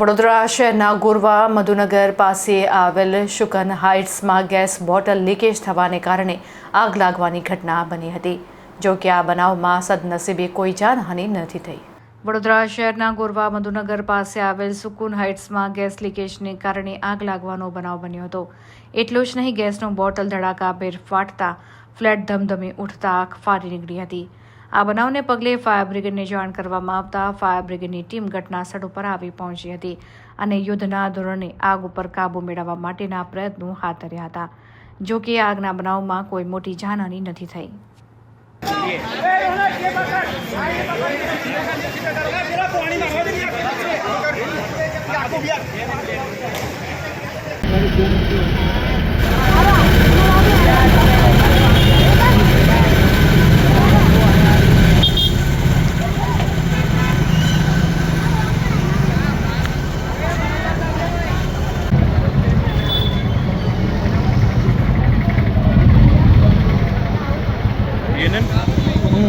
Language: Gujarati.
વડોદરા શહેરના ગોરવા મધુનગર પાસે આવેલ શુકન હાઇટ્સમાં ગેસ બોટલ લીકેજ થવાને કારણે આગ લાગવાની ઘટના બની હતી. જો કે આ બનાવમાં સદનસીબે કોઈ જાનહાનિ નથી થઈ. વડોદરા શહેરના ગોરવા મધુનગર પાસે આવેલ સુકુન હાઇટ્સમાં ગેસ લીકેજને કારણે આગ લાગવાનો બનાવ બન્યો હતો. એટલું જ નહીં, ગેસનો બોટલ ધડાકાભેર ફાટતા ફ્લેટ ધમધમી ઉઠતા આગ ફાટી નીકળી હતી. આ બનાવને પગલે ફાયર બ્રિગેડને જાણ કરવામાં આવતા ફાયર બ્રિગેડની ટીમ ઘટના સ્થળ ઉપર આવી પહોંચી હતી અને યુદ્ધના ધોરણે આગ ઉપર કાબૂ મેળવવા માટેના પ્રયત્નો હાથ ધર્યા હતા. જો કે આગના બનાવમાં કોઈ મોટી જાનહાની નથી થઈ. Thank হুম